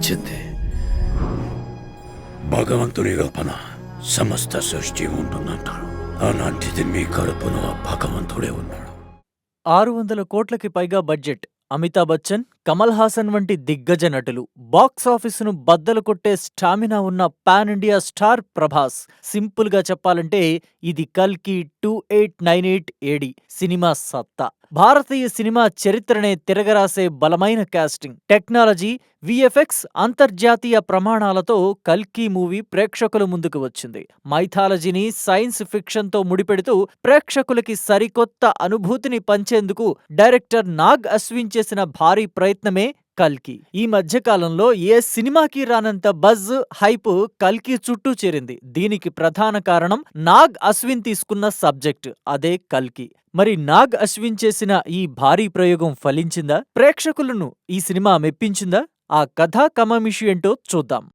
వచ్చింది భగవంతుని కల్పన సమస్త సృష్టి ఉంటుందంటారు అలాంటిది మీ కడుపున భగవంతుడే ఉన్నాడు ఆరు వందల కోట్లకి పైగా బడ్జెట్ అమితాబ్ బచ్చన్ కమల్ హాసన్ వంటి దిగ్గజ నటులు. బాక్స్ ఆఫీసును బద్దలు కొట్టే స్టామినా ఉన్న పాన్ ఇండియా స్టార్ ప్రభాస్. సింపుల్గా చెప్పాలంటే ఇది కల్కి two eight nine eight A D cinema సత్తా. భారతీయ సినిమా చరిత్రనే తిరగరాసే బలమైన కాస్టింగ్. టెక్నాలజీ విఎఫ్ఎక్స్ అంతర్జాతీయ ప్రమాణాలతో కల్కి మూవీ ప్రేక్షకుల ముందుకు వచ్చింది. మైథాలజీని సైన్స్ ఫిక్షన్తో ముడిపెడుతూ ప్రేక్షకులకి సరికొత్త అనుభూతిని పంచేందుకు డైరెక్టర్ నాగ్ అశ్విన్ చేసిన భారీ ప్రయత్నం ప్రయత్నమే కల్కి. ఈ మధ్య కాలంలో ఏ సినిమాకి రానంత బజ్ హైప్ కల్కి చుట్టూ చేరింది. దీనికి ప్రధాన కారణం నాగ్ అశ్విన్ తీసుకున్న సబ్జెక్ట్ అదే కల్కి. మరి నాగ్ అశ్విన్ చేసిన ఈ భారీ ప్రయోగం ఫలించిందా? ప్రేక్షకులను ఈ సినిమా మెప్పించిందా? ఆ కథా కమమిషి ఏంటో చూద్దాం.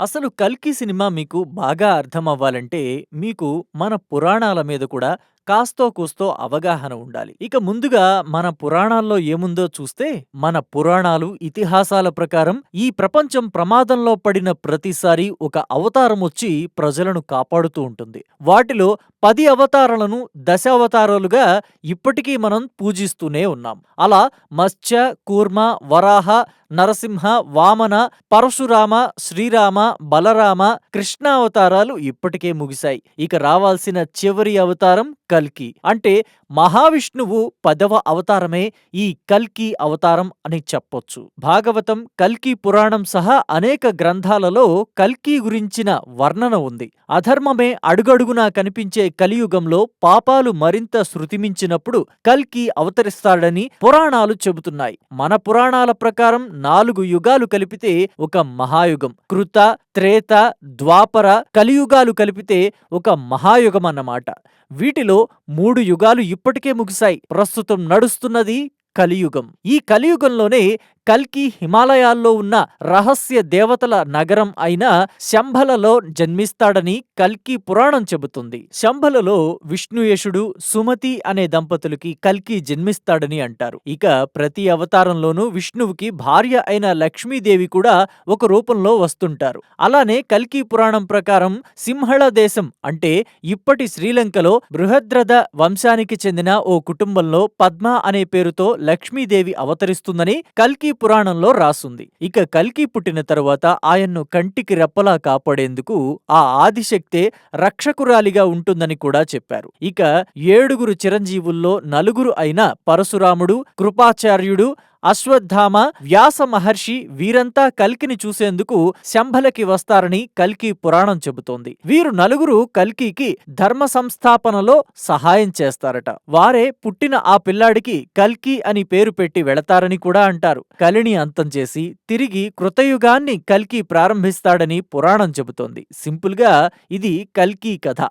అసలు కల్కి సినిమా మీకు బాగా అర్థం అవ్వాలంటే మీకు మన పురాణాల మీద కూడా కాస్తో కూస్తో అవగాహన ఉండాలి. ఇక ముందుగా మన పురాణాల్లో ఏముందో చూస్తే మన పురాణాలు ఇతిహాసాల ప్రకారం ఈ ప్రపంచం ప్రమాదంలో పడిన ప్రతిసారి ఒక అవతారం వచ్చి ప్రజలను కాపాడుతూ ఉంటుంది. వాటిలో పది అవతారాలను దశ అవతారాలుగా ఇప్పటికీ మనం పూజిస్తూనే ఉన్నాం. అలా మత్స్య కూర్మ వరాహ నరసింహ వామన పరశురామ శ్రీరామ బలరామ కృష్ణ అవతారాలు ఇప్పటికే ముగిశాయి. ఇక రావాల్సిన చివరి అవతారం కల్కి. అంటే మహావిష్ణువు పదవ అవతారమే ఈ కల్కి అవతారం అని చెప్పొచ్చు. భాగవతం కల్కి పురాణం సహా అనేక గ్రంథాలలో కల్కి గురించిన వర్ణన ఉంది. అధర్మమే అడుగడుగునా కనిపించే కలియుగంలో పాపాలు మరింత శృతిమించినప్పుడు కల్కి అవతరిస్తాడని పురాణాలు చెబుతున్నాయి. మన పురాణాల ప్రకారం నాలుగు యుగాలు కలిపితే ఒక మహాయుగం. కృత త్రేత ద్వాపర కలియుగాలు కలిపితే ఒక మహాయుగం అన్నమాట వీటిలో మూడు యుగాలు ఇప్పటికే ముగిశాయి. ప్రస్తుతం నడుస్తున్నది కలియుగం. ఈ కలియుగంలోనే కల్కి హిమాలయాల్లో ఉన్న రహస్య దేవతల నగరం అయిన శంభలలో జన్మిస్తాడని కల్కి పురాణం చెబుతుంది. శంభలలో విష్ణుయశుడు సుమతి అనే దంపతులకి కల్కి జన్మిస్తాడని అంటారు. ఇక ప్రతి అవతారంలోనూ విష్ణువుకి భార్య అయిన లక్ష్మీదేవి కూడా ఒక రూపంలో వస్తుంటారు. అలానే కల్కి పురాణం ప్రకారం సింహళ దేశం అంటే ఇప్పటి శ్రీలంకలో బృహద్రథ వంశానికి చెందిన ఓ కుటుంబంలో పద్మ అనే పేరుతో లక్ష్మీదేవి అవతరిస్తుందని కల్కి పురాణంలో రాసుంది. ఇక కల్కి పుట్టిన తరువాత ఆయన్ను కంటికి రెప్పలా కాపాడేందుకు ఆ ఆదిశక్తే రక్షకురాలిగా ఉంటుందని కూడా చెప్పారు. ఇక ఏడుగురు చిరంజీవుల్లో నలుగురు అయిన పరశురాముడు కృపాచార్యుడు అశ్వత్థామ వ్యాస మహర్షి వీరంతా కల్కిని చూసేందుకు శంభలకి వస్తారని కల్కి పురాణం చెబుతోంది. వీరు నలుగురు కల్కికి ధర్మ సంస్థాపనలో సహాయం చేస్తారట. వారే పుట్టిన ఆ పిల్లాడికి కల్కి అని పేరు పెట్టి వెళతారని కూడా అంటారు. కలిని అంతం చేసి తిరిగి కృతయుగాన్ని కల్కి ప్రారంభిస్తాడని పురాణం చెబుతోంది. సింపుల్గా ఇది కల్కి కథ.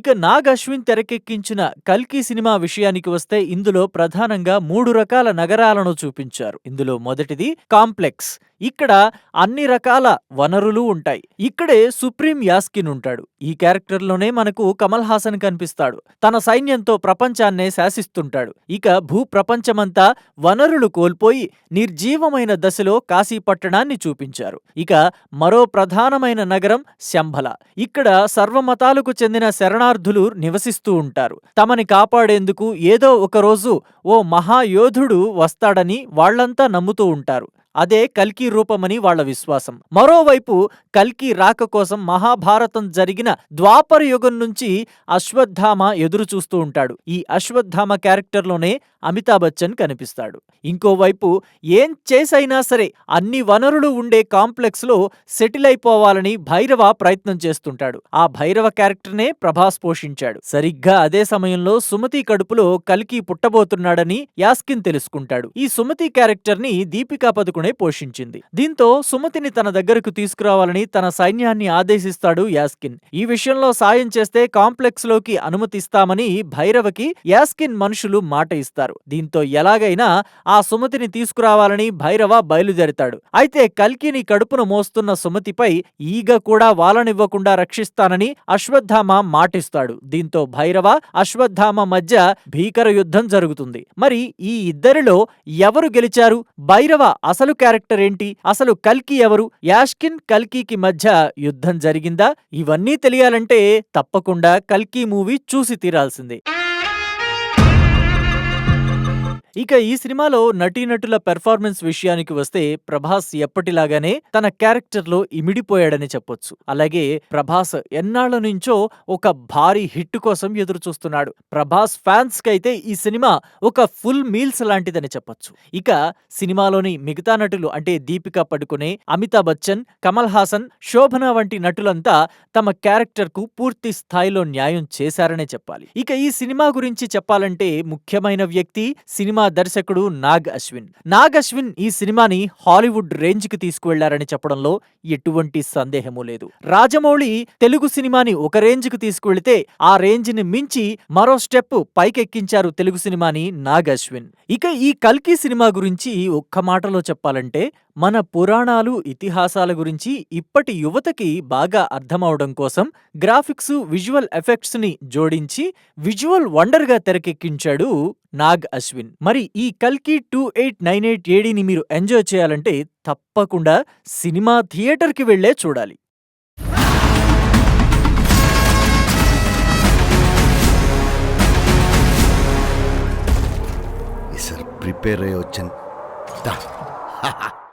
ఇక నాగ్ అశ్విన్ తెరకెక్కించిన కల్కి సినిమా విషయానికి వస్తే ఇందులో ప్రధానంగా మూడు రకాల నగరాలను చూపించారు. ఇందులో మొదటిది కాంప్లెక్స్. ఇక్కడ అన్ని రకాల వనరులు ఉంటాయి. ఇక్కడే సుప్రీం యాస్కిన్ ఉంటాడు. ఈ క్యారెక్టర్లోనే మనకు కమల్ హాసన్ కనిపిస్తాడు. తన సైన్యంతో ప్రపంచాన్నే శాసిస్తుంటాడు. ఇక భూ ప్రపంచమంతా వనరులు కోల్పోయి నిర్జీవమైన దశలో కాశీ పట్టణాన్ని చూపించారు. ఇక మరో ప్రధానమైన నగరం శంభల. ఇక్కడ సర్వమతాలకు చెందిన శరణార్థులు నివసిస్తూ ఉంటారు. తమని కాపాడేందుకు ఏదో ఒక రోజు ఓ మహాయోధుడు వస్తాడని వాళ్ళంతా నమ్ముతూ ఉంటారు. అదే కల్కి రూపమని వాళ్ళ విశ్వాసం. మరోవైపు కల్కి రాక కోసం మహాభారతం జరిగిన ద్వాపర యుగం నుంచి అశ్వత్థామ ఎదురు చూస్తూ ఉంటాడు. ఈ అశ్వత్థామ క్యారెక్టర్లోనే అమితాబ్ బచ్చన్ కనిపిస్తాడు. ఇంకోవైపు ఏం చేసైనా సరే అన్ని వనరులు ఉండే కాంప్లెక్స్లో సెటిల్ అయిపోవాలని భైరవ ప్రయత్నం చేస్తుంటాడు. ఆ భైరవ క్యారెక్టర్నే ప్రభాస్ పోషించాడు. సరిగ్గా అదే సమయంలో సుమతి కడుపులో కల్కి పుట్టబోతున్నాడని యాస్కిన్ తెలుసుకుంటాడు. ఈ సుమతి క్యారెక్టర్ని దీపికా పదుకు కొడుకునే పోషించింది. దీంతో సుమతిని తన దగ్గరకు తీసుకురావాలని తన సైన్యాన్ని ఆదేశిస్తాడు యాస్కిన్. ఈ విషయంలో సాయం చేస్తే కాంప్లెక్స్లోకి అనుమతిస్తామని భైరవకి యాస్కిన్ మనుషులు మాట ఇస్తారు. దీంతో ఎలాగైనా ఆ సుమతిని తీసుకురావాలని భైరవ బయలుదేరతాడు. అయితే కల్కిని కడుపును మోస్తున్న సుమతిపై ఈగ కూడా వాలనివ్వకుండా రక్షిస్తానని అశ్వత్థామ మాటిస్తాడు. దీంతో భైరవ అశ్వత్థామ మధ్య భీకర యుద్ధం జరుగుతుంది. మరి ఈ ఇద్దరిలో ఎవరు గెలిచారు? భైరవ అసలు క్యారెక్టర్ ఏంటి? అసలు కల్కి ఎవరు? యాష్కిన్ కల్కీకి మధ్య యుద్ధం జరిగిందా? ఇవన్నీ తెలియాలంటే తప్పకుండా కల్కి మూవీ చూసి తీరాల్సిందే. ఇక ఈ సినిమాలో నటీనటుల పెర్ఫార్మెన్స్ విషయానికి వస్తే ప్రభాస్ ఎప్పటిలాగానే తన క్యారెక్టర్లో ఇమిడిపోయాడని చెప్పొచ్చు. అలాగే ప్రభాస్ ఎన్నాళ్ళ నుంచో ఒక భారీ హిట్ కోసం ఎదురు చూస్తున్నాడు ప్రభాస్ ఫ్యాన్స్ కైతే ఈ సినిమా ఒక ఫుల్ మీల్స్ లాంటిదని చెప్పొచ్చు. ఇక సినిమాలోని మిగతా నటులు అంటే దీపికా పడుకునే అమితాబ్ బచ్చన్ కమల్ హాసన్ శోభన వంటి నటులంతా తమ క్యారెక్టర్కు పూర్తి స్థాయిలో న్యాయం చేశారనే చెప్పాలి. ఇక ఈ సినిమా గురించి చెప్పాలంటే ముఖ్యమైన వ్యక్తి సినిమా దర్శకుడు నాగ్ అశ్విన్. నాగ్ అశ్విన్ ఈ సినిమాని హాలీవుడ్ రేంజ్కి తీసుకువెళ్ళారని చెప్పడంలో ఎటువంటి సందేహమూ లేదు. రాజమౌళి తెలుగు సినిమాని ఒక రేంజ్కు తీసుకువెళితే ఆ రేంజ్ని మించి మరో స్టెప్ పైకెక్కించారు తెలుగు సినిమాని నాగ్ అశ్విన్. ఇక ఈ కల్కి సినిమా గురించి ఒక్క మాటలో చెప్పాలంటే మన పురాణాలు ఇతిహాసాల గురించి ఇప్పటి యువతకి బాగా అర్థమవడం కోసం గ్రాఫిక్స్ విజువల్ ఎఫెక్ట్స్ని జోడించి విజువల్ వండర్గా తెరకెక్కించాడు నాగ్ అశ్విన్. మరి ఈ కల్కి టూ ఎయిట్ నైన్ ఎయిట్ ఏడీని మీరు ఎంజాయ్ చేయాలంటే తప్పకుండా సినిమా థియేటర్కి వెళ్ళే చూడాలి. ఈసారి ప్రిపేర్ అయ్యి వచ్చాను